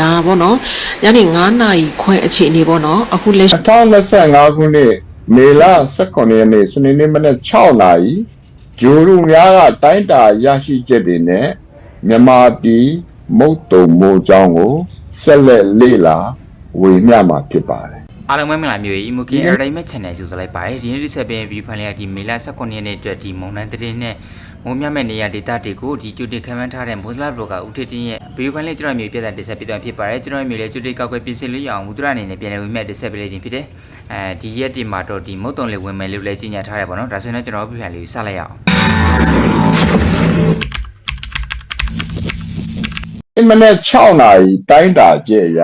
ဒါပေါ့နော်ညနေ9နာရီခွဲအခြေအနေပေါ့နော်အခုလက်ရှိ2025ခုနှစ်မေလ18ရက်နေ့စနေနေ့မနက်6နာရီဂျိုရုများကတိုင်းတာရရှိချက်တွေနဲ့မြန်မာပြည်မုတ်တုံမိုးကြောင်းကိုဆက်လက်လေ့လာ ဝေမျှမှာဖြစ်ပါတယ်အားလုံးပဲမင်္ဂလာမျိုးကြီးမူကင် entertainment channel ကြိုဆိုလိုက်ပါတယ်ဒီနေ့ဒီဆက်ပင်ဗီဖန်လေးကဒီမေလ18ရက်နေ့အတွက်ဒီမုံတန်းသတင်းနဲ့မုံမြတ်မဲ့နေရဒေတာတွေကိုဒီကျူတင်ခံမှန်းထားတဲ့မိုးလာဘလော့ကဦးထစ်တင်းရဲ့ဗီဖန်လေးကျွန်တော်မျိုးပြသက်တင်ဆက်ပေးသွားဖြစ်ပါတယ်ကျွန်တော်မျိုးလည်းကျူတင်ကောက်ွယ်ပြင်ဆင်လို့ရအောင်မူတရအနေနဲ့ပြန်လည်ဝင်မြတ်တင်ဆက်ပေးလေးခြင်းဖြစ်တယ်အဲဒီရက်ဒီမှာတော့ဒီမုတ်တုံလေးဝင်မယ်လို့လည်းကြီးညာထားတယ်ပေါ့နော်ဒါဆိုရင်ကျွန်တော်ဗီဖန်လေးကိုစလိုက်ရအောင်ဒီမနက်6နာရီတိုင်းတာကျဲရ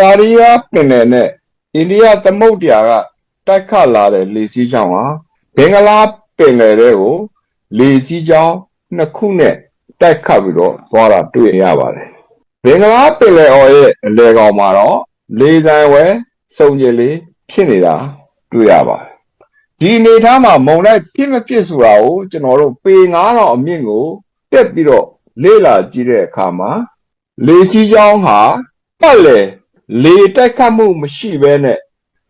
ပါရီယာပင်နယ်နဲ့အိန္ဒိယသမုဒ္ဒရာကတိုက်ခတ်လာတဲ့လေစီးကြောင်းဟာဘင်္ဂလားပင်လယ်တွေကိုလေစီးကြောင်းနှစ်ခုနဲ့တိုက်ခတ်ပြီးတော့သွားတာတွေ့ရပါတယ်ဘင်္ဂလားပင်လယ်အော်ရဲ့အလဲကောင်မှာတော့လေဆံဝဲစုံကြည်လေးဖြစ်နေတာတွေ့ရပါတယ်ဒီအနေထားမှာမုံလိုက်ဖြစ်မဖြစ်ဆိုတာကိုကျွန်တော်တို့ပေ9000အမြင့်ကိုတက်ပြီးတော့လေ့လာကြည့်တဲ့အခါမှာလေစီးကြောင်းဟာပတ်လေ လေတိုက်ခတ်မှုမရှိဘဲနဲ့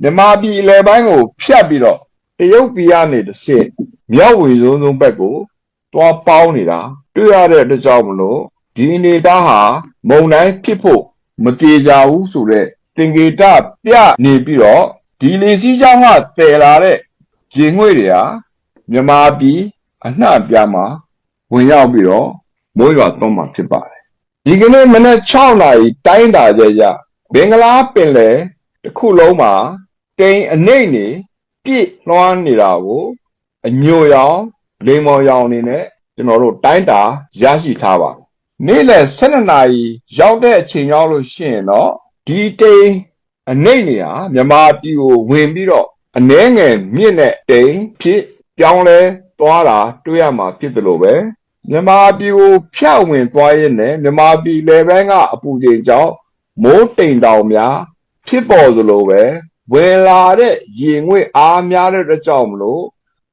မြမပြည်အလယ်ပိုင်းကို ဖြတ်ပြီးတော့တရုတ်ပြည်ကနေတစ်ဆင့်မြောက်ဝေဆုံးဆုံးဘက်ကိုတွားပေါင်းနေတာတွေ့ရတဲ့အတွက်ကြောင့်မလို့ဒီအနေအထားဟာမုံတိုင်းဖြစ်ဖို့မကြေကြဘူးဆိုတဲ့သင်္ကေတပြနေပြီးတော့ဒီလေစီးကြောင်းကတည်လာတဲ့ရေငွေ့တွေဟာမြမပြည်အနှံ့အပြားမှာဝင်ရောက်ပြီးတော့မိုးရွာသွန်းမှာဖြစ်ပါတယ်ဒီကနေ့မနက်6နာရီတိုင်းတာကြရ ဘင်္ဂလားပင်လယ်တစ်ခုလုံးမှာတိမ်အနှိမ့်နေပြည့်လွှမ်းနေတာကိုအညိုရောင်လိမ္မော်ရောင်အနေနဲ့ကျွန်တော်တို့တိုင်းတာရရှိထားပါနေ့လယ်12နာရီရောက်တဲ့အချိန်ရောက်လို့ရှိရင်တော့ဒီတိမ်အနှိမ့်နေဟာမြန်မာပြည်ကိုဝင်ပြီးတော့အနှဲငယ်မြင့်တဲ့တိမ်ဖြစ်ပြောင်းလဲသွားတာတွေ့ရမှာဖြစ်တယ်လို့ပဲမြန်မာပြည်ကိုဖျက်ဝင်သွားရင်းနဲ့မြန်မာပြည်လေဘန်းကအပူချိန်ကြောင့် မိုးတိမ်တောင်များ ဖြစ်ပေါ်သလိုပဲဝင်လာတဲ့ရေငွေ့အားများတဲ့အတွက်ကြောင့်မလို့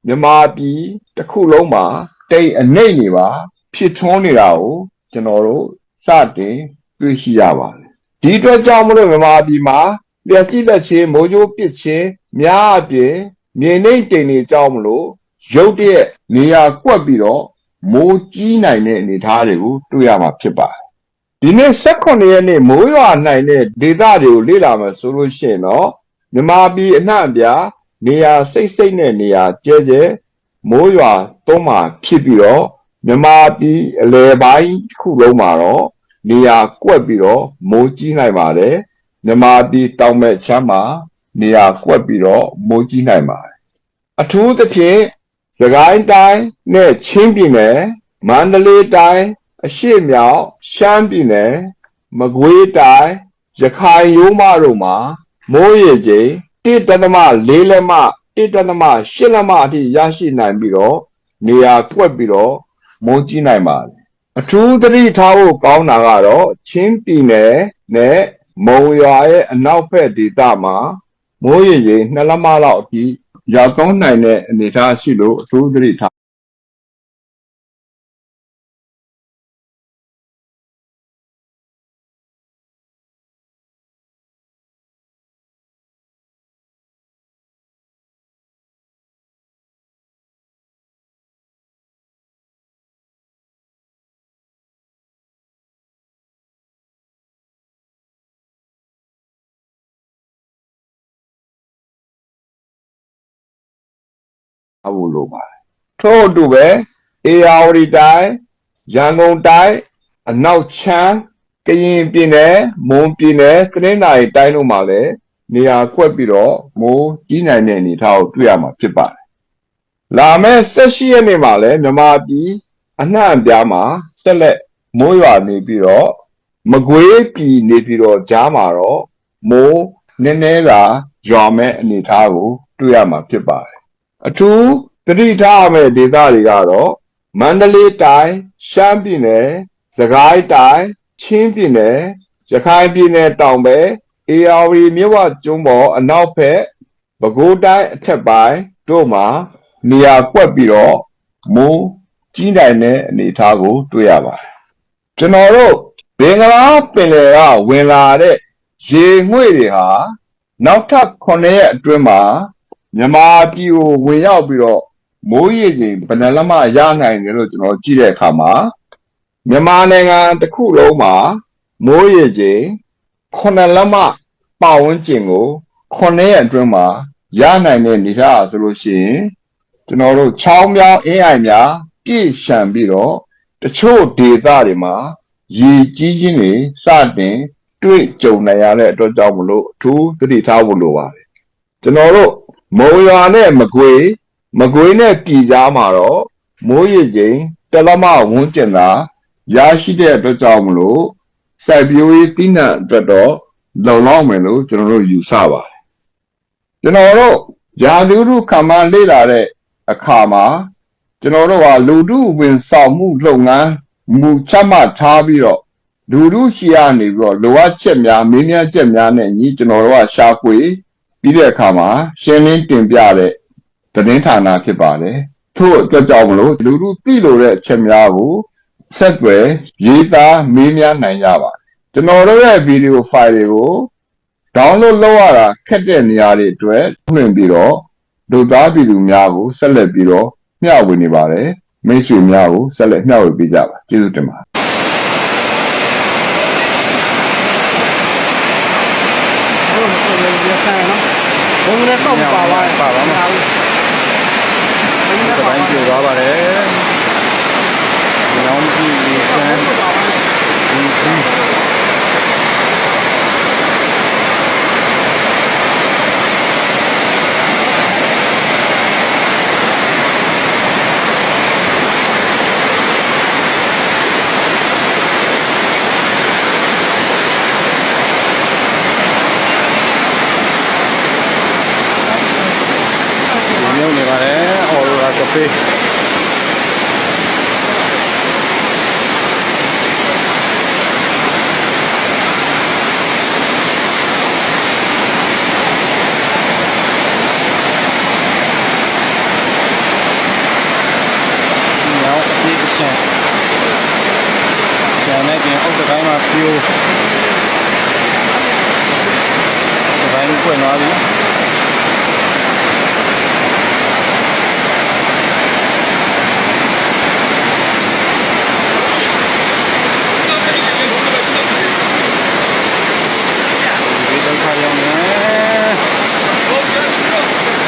မြန်မာပြည်တစ်ခုလုံးမှာတိမ်အနှိမ့်နေပါဖြစ်ထွန်းနေတာကိုကျွန်တော်တို့စတင်တွေ့ရှိရပါတယ်ဒီအတွက်ကြောင့်မလို့မြန်မာပြည်မှာလျှက်စီးလက်ချင်းမိုးကြိုးပစ်ချင်းများအပြင်မြေနှိမ့်တိမ်တွေကြောင့်မလို့ရုတ်တရက်နေရာကွက်ပြီးတော့မိုးကြီးနိုင်တဲ့အနေအထားတွေကိုတွေ့ရမှာဖြစ်ပါတယ်။ ဒီနေ့18ရက်နေ့မိုးရွာနိုင်တဲ့ဒေသတွေကိုလေ့လာမယ်ဆိုလို့ရှိရင်တော့မြမပြည်အနှံ့အပြားနေရာစိတ်စိတ်နဲ့နေရာကျဲကျဲမိုးရွာသုံးမှာဖြစ်ပြီးတော့မြမပြည်အလယ်ပိုင်းတစ်ခုလုံးမှာတော့နေရာကွက်ပြီးတော့မိုးကြီးနိုင်ပါတယ်။မြမပြည်တောင်မဲ့ချမ်းမှာနေရာကွက်ပြီးတော့မိုးကြီးနိုင်ပါတယ်။အထူးသဖြင့်စကိုင်းတိုင်းနဲ့ချင်းပြည်နယ်မန္တလေးတိုင်း အရှေ့မြောက်ရှမ်းပြည်နယ်မကွေးတိုင်းရခိုင်ရိုးမတို့မှာမိုးရေချိန်1.4လက်မ1.8လက်မအထိရရှိနိုင်ပြီးတော့နေရာကွက်ပြီးတော့မုန်းကြီးနိုင်ပါတယ်အထူးသတိထားဖို့ကောင်းတာကတော့ချင်းပြည်နယ်နဲ့မုံရွာရဲ့အနောက်ဘက်ဒေသမှာမိုးရေချိန်2လက်မလောက်အထိရောက်ကောင်းနိုင်တဲ့အနေအထားရှိလို့အထူးသတိထား အဖို့လိုပါတယ်ထို့အတူပဲအေယာဝတီတိုင်းရန်ကုန်တိုင်းအနောက်ချမ်းကရင်ပြည်နယ်မွန်ပြည်နယ်ကရင်တိုင်းတိုင်းတို့မှာလည်းနေရာကွက်ပြီးတော့မိုးကြီးနိုင်တဲ့အနေအထားကိုတွေ့ရမှာဖြစ်ပါတယ်လာမယ့်18ရက်နေ့မှာလည်းမြန်မာပြည်အနှံ့အပြားမှာဆက်လက်မိုးရွာနေပြီးတော့မကွေးပြည်နေပြီးတော့ကြားမှာတော့မိုးနည်းနည်းသာရွာမဲ့အနေအထားကိုတွေ့ရမှာဖြစ်ပါတယ် အထူးသတိထားရမယ့်ဒေသတွေကတော့မန္တလေးတိုင်းရှမ်းပြည်နယ်စကိုင်းတိုင်းချင်းပြည်နယ်ရခိုင်ပြည်နယ်တောင်ဘက်အေရဝတီမြစ်ဝကျွန်းပေါ်အနောက်ဘက်ပဲခူးတိုင်းအထက်ပိုင်းတို့မှာနေရာကွက်ပြီးတော့မိုးကြီးနိုင်တဲ့အနေအထားကိုတွေ့ရပါတယ်ကျွန်တော်တို့ဘဘင်္ဂလားပင်လယ်ကဝင်လာတဲ့ရေငွေ့တွေဟာနောက်ထပ်9ရက်အတွင်းမှာ မြန်မာပြည်ကိုဝင်ရောက်ပြီးတော့မိုးရေချိန်ဘယ်နှလက်မရနိုင်တယ်လို့ကျွန်တော်ကြည့်တဲ့အခါမှာမြန်မာနိုင်ငံတစ်ခုလုံးမှာမိုးရေချိန်9လက်မပတ်ဝန်းကျင်ကို9ရက်အတွင်းမှာရနိုင်တဲ့နေရာဆိုလို့ရှိရင်ကျွန်တော်တို့ချောင်းမြောင်းအင်းအိုင်များပြည့်ရှံပြီးတော့တချို့ဒေသတွေမှာရေကြီးခြင်းတွေစတင်တွေ့ကြုံနိုင်ရတဲ့အတွက်ကြောင့်မလို့အထူးသတိထားဖို့လိုပါတယ်ကျွန်တော်တို့ မုံရွာနဲ့မကွေမကွေနဲ့ပြည်ကြားမှာတော့မိုးရေချိန်တစ်လက်မဝန်းကျင်သာရရှိတဲ့အတွက်ကြောင့်မလို့စိုက်ပျိုးရေးတိနှံအတွက်တော့လုံလောက်မယ်လို့ကျွန်တော်တို့ယူဆပါတယ်ကျွန်တော်တို့ရာသီဥတုခန့်မှန်းလေ့လာတဲ့အခါမှာကျွန်တော်တို့ဟာလူထုဝင်ဆောင်မှုလုပ်ငန်းမူချမှတ်ထားပြီးတော့လူလူရှိရနေပြီးတော့လိုအပ်ချက်များမင်းများချက်များနဲ့ညီကျွန်တော်တို့ကရှာဖွေ ပြီးတဲ့အခါမှာရှင်းလင်းတင်ပြတဲ့သတင်းဌာနဖြစ်ပါတယ်ထို့အတွက်ကြောင့်မလို့လူလူသိလို့တဲ့အချက်များကိုဆက်သွယ်ရေးသားမေးမြန်းနိုင်ကြပါတယ်ကျွန်တော်တို့ရဲ့ဗီဒီယိုဖိုင်တွေကို download လုပ်ရတာခက်တဲ့နေရာတွေအတွက်ဖွင့်ပြီးတော့လူသားပြည်သူများကိုဆက်လက်ပြီးတော့မျှဝေနေပါတယ်မိတ်ဆွေများကိုဆက်လက်မျှဝေပေးကြပါကျေးဇူးတင်ပါတယ် ဟုတ်ကဲ့ဒီဆန်နော်ဘုံနဲ့ တော့ပါသွားပါပါမဟုတ်ဘူးတပိုင်းပြိုသွားပါတယ်။ညောင်းကြည့်ရေဆန်းဒီကြီး မြုပ်နေပါတယ်။ အော်ရိုရာကဖေးညောင်းအပြည့်အရှင်းကျန်တဲ့ပြင်အုတ်တကိုင်းမှာပြိုတကိုင်းကိုွယ်သွားပြီ ဒီဒုက္ခရောက်နေ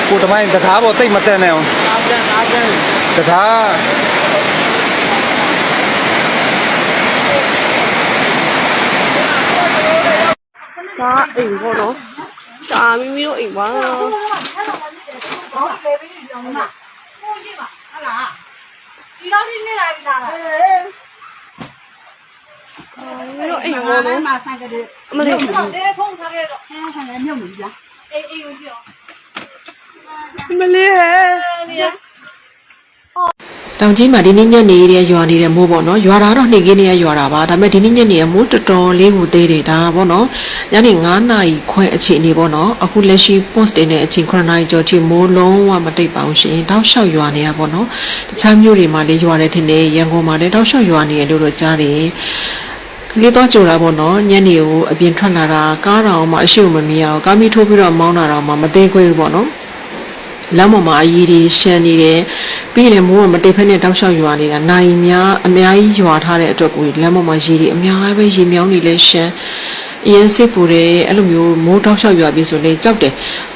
ကို တမိုင်းတကားပေါ်တိတ်မတက်နဲ့အောင်အားကျန်အားကျန်တကားဒါအိမ်ပေါ့နော်ဒါမိမိတို့အိမ်ပါမိမိတို့အိမ်ပေါ့နော်မှာဆိုင်ကလေးအမလေးဖုန်းထားခဲ့တော့ဟဲဟဲမြုပ်နေပြီလားအေးအေးကိုကြည့်တော့အ မလေးဟဲ့တောင်ကြီးမှာဒီနေ့ညနေရဲရွာနေတဲ့မိုးပေါ့နော်ရွာတာတော့နှိမ်ကင်းနေရရွာတာပါဒါပေမဲ့ဒီနေ့ညနေရမိုးတော်တော်လေးကိုသေးတယ်ဒါပေါ့နော်ညနေ9နာရီခွဲအချိန်နေပေါ့နော်အခုလက်ရှိ post တင်တဲ့အချိန်9နာရီကျော်ထိမိုးလုံးဝမတိတ်ပါဘူးရှင်တောက်လျှောက်ရွာနေရပေါ့နော်တခြားမြို့တွေမှာလည်းရွာတယ်ထင်တယ်ရန်ကုန်မှာလည်းတောက်လျှောက်ရွာနေရလို့တော့ကြားတယ်ကလေးတော့ကြိုတာပေါ့နော်ညနေကိုအပြင်ထွက်လာတာကားတော်မှအရှိ့မမြင်အောင်ကားမီထိုးပြီးတော့မောင်းတာတော့မှမသိခွေဘူးပေါ့နော် လမ်းပေါ်မှာအကြီးတွေရှမ်းနေတယ်ပြီးရင်မိုးကမတိတ်ဖက်နဲ့တောက်လျှောက်ရွာနေတာနိုင်များအများကြီးရွာထားတဲ့အတွက်ကိုလမ်းပေါ်မှာရေတွေအများကြီးပဲရေမြောင်းနေလဲရှမ်းအရင်စစ်ပူတယ်အဲ့လိုမျိုးမိုးတောက်လျှောက်ရွာပြီးဆိုလဲကြောက်တယ်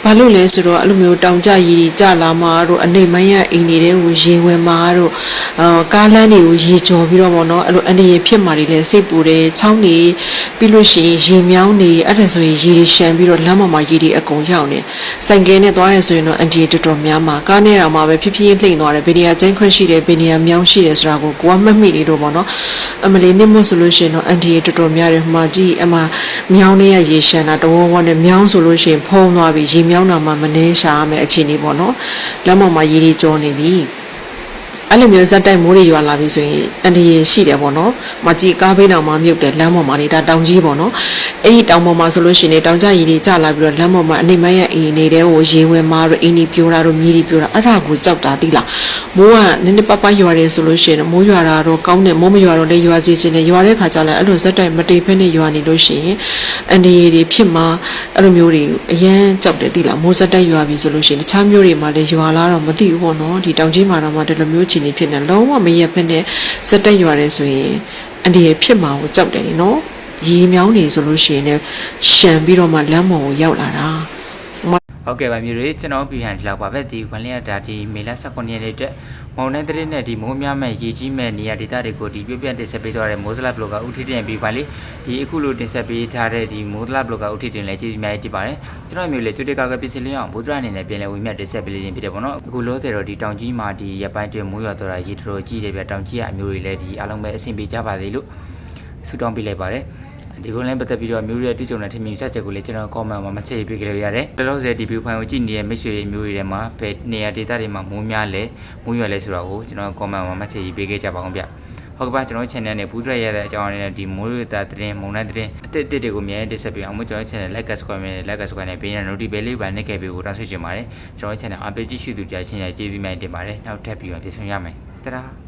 ဘာလို့လဲဆိုတော့အဲ့လိုမျိုးတောင်ကြရေတွေကြလာမှာတို့အနေမရအိမ်နေတဲ့ကိုရေဝင်မှာတို့အာကားလမ်းတွေကိုရေကျော်ပြီးတော့ပေါ့နော်အဲ့လိုအနေရဖြစ်မှာတွေလဲစိတ်ပူတယ်ချောင်းနေပြီးလို့ရှိရင်ရေမြောင်းနေအဲ့ဒါဆိုရင်ရေတွေရှမ်းပြီးတော့လမ်းပေါ်မှာရေတွေအကုန်ရောက်နေဆိုင်ကယ်နဲ့သွားရဲဆိုရင်တော့အန်တီတော်တော်များမှာကားနဲ့တော့မှပဲဖြည်းဖြည်းလှိမ့်သွားတယ်ဘယ်နေရာကျန်းခွင့်ရှိတယ်ဘယ်နေရာမြောင်းရှိတယ်ဆိုတာကိုကိုကမှတ်မိနေတော့ပေါ့နော်အမလေးနစ်မို့ဆိုလို့ရှိရင်တော့အန်တီတော်တော်များတယ်ဟိုမှာကြည့်အမမြောင်းနေရရေရှမ်းတာတဝဝနဲ့မြောင်းဆိုလို့ရှိရင်ဖုံးသွားပြီရေမြောင်းတာမှမနှဲရှာရမယ်အခြေအနေပေါ့နော်လမ်းပေါ်မှာရေတွေကျော်နေပြီ အဲ့လိုမျိုးဇက်တိုက်မိုးတွေရွာလာပြီဆိုရင်အန်ဒီရင်ရှိတယ်ပေါ့နော်မကြီးကားဘေးတောင်မှာမြုပ်တယ်လမ်းပေါ်မှာနေတာတောင်ကြီးပေါ့နော်အဲ့ဒီတောင်ပေါ်မှာဆိုလို့ရှိရင်တောင်ကျရည်တွေကျလာပြီးတော့လမ်းပေါ်မှာအနေမရဲ့အိမ်နေတဲ့ဟိုရေဝင်မာတို့အိမ်ကြီးပြိုတာတို့မြေကြီးပြိုတာအဲ့ဒါကိုကြောက်တာသိလားမိုးကနည်းနည်းပပရွာတယ်ဆိုလို့ရှိရင်မိုးရွာတာတော့ကောင်းတယ်မိုးမရွာတော့လည်းရွာစီခြင်းနဲ့ရွာတဲ့ခါကျလည်းအဲ့လိုဇက်တိုက်မတိဖက်နဲ့ရွာနေလို့ရှိရင်အန်ဒီရီတွေဖြစ်မှာအဲ့လိုမျိုးတွေအရန်ကြောက်တယ်သိလားမိုးဇက်တိုက်ရွာပြီဆိုလို့ရှိရင်တခြားမျိုးတွေမှာလည်းရွာလာတော့မသိဘူးပေါ့နော်ဒီတောင်ကြီးမှာတော့မှဒီလိုမျိုးခြေနေဖြစ်နေလုံးဝမရက်ဖက်နဲ့ဇက်တိုက်ရွာတယ်ဆိုရင်အန်ဒီရီဖြစ်မှာကိုကြောက်တယ်လေနော်ရေမြောင်းနေဆိုလို့ရှိရင်လည်းရှံပြီးတော့မှလမ်းပေါ်ကိုရောက်လာတာဟုတ်ကဲ့ပါမျိုးတွေကျွန်တော်ပြည်ဟန်ဒီလောက်ပါပဲဒီဝန်လျက်ဒါဒီမေလ19ရက်နေ့အတွက် မောင်နှင်းတဲ့နဲ့ဒီမိုးများမဲ့ရေကြီးမဲ့နေရာဒေသတွေကိုဒီပြပြတင်ဆက်ပေးသွားတဲ့မိုးစလဘလော့ကဥထိတင်ပြီးပါလေဒီအခုလိုတင်ဆက်ပေးထားတဲ့ဒီမိုးစလဘလော့ကဥထိတင်လည်းကျေးဇူးများကြီးပါတယ်ကျွန်တော်မျိုးလေကျွတ်တက်ကကပြစ်စလင်းအောင်ဘုဒ္ဓအနေနဲ့ပြန်လည်ဝင်မြတ်တင်ဆက်ပေးခြင်းဖြစ်တယ်ပေါ့နော်အခုလို့ဆိုတော့ဒီတောင်ကြီးမှာဒီရပိုင်းတွင်မိုးရွာတော့တာရေတော်ကြီးတယ်ဗျတောင်ကြီးကအမျိုးတွေလည်းဒီအားလုံးပဲအဆင်ပြေကြပါသေးလို့ဆုတောင်းပေးလိုက်ပါတယ် ဒီပုံလည်းပတ်သက်ပြီးတော့မျိုးတွေတွေ့ကြုံတဲ့ထင်မြင်ဆက်ချက်ကိုလည်းကျွန်တော် comment မှာမချက်ရေးပေးကြလို့ရတယ်။တလို့စေဒီ view file ကိုကြည့်နေတဲ့မိတ်ဆွေမျိုးတွေထဲမှာဘယ်နေရာ data တွေမှာမိုးများလဲမိုးရွယ်လဲဆိုတော့ကိုကျွန်တော် comment မှာမချက်ရေးပေးခဲ့ကြပါအောင်ဗျ။ဟုတ်ကဲ့ပါကျွန်တော် channel နဲ့ဘူးထွက်ရတဲ့အကြောင်းအရာနဲ့ဒီမိုးရွယ်တာသတင်းမုံတဲ့သတင်းအတစ်အတစ်တွေကိုအများကြီးတင်ဆက်ပေးအောင်မို့ကျွန်တော် channel like subscribe နဲ့ like subscribe နဲ့ပေးတဲ့ notification ဘယ်လေးပါနှိပ်ခဲ့ပေးဖို့တောင်းဆိုချင်ပါတယ်။ကျွန်တော် channel အပိတ်ကြည့်ရှုသူကြားချင်းရဲ့ကျေးဇူးများတင်ပါတယ်။နောက်ထပ်ပြီးမှပြန်ဆောင်ရမယ်။တဒါ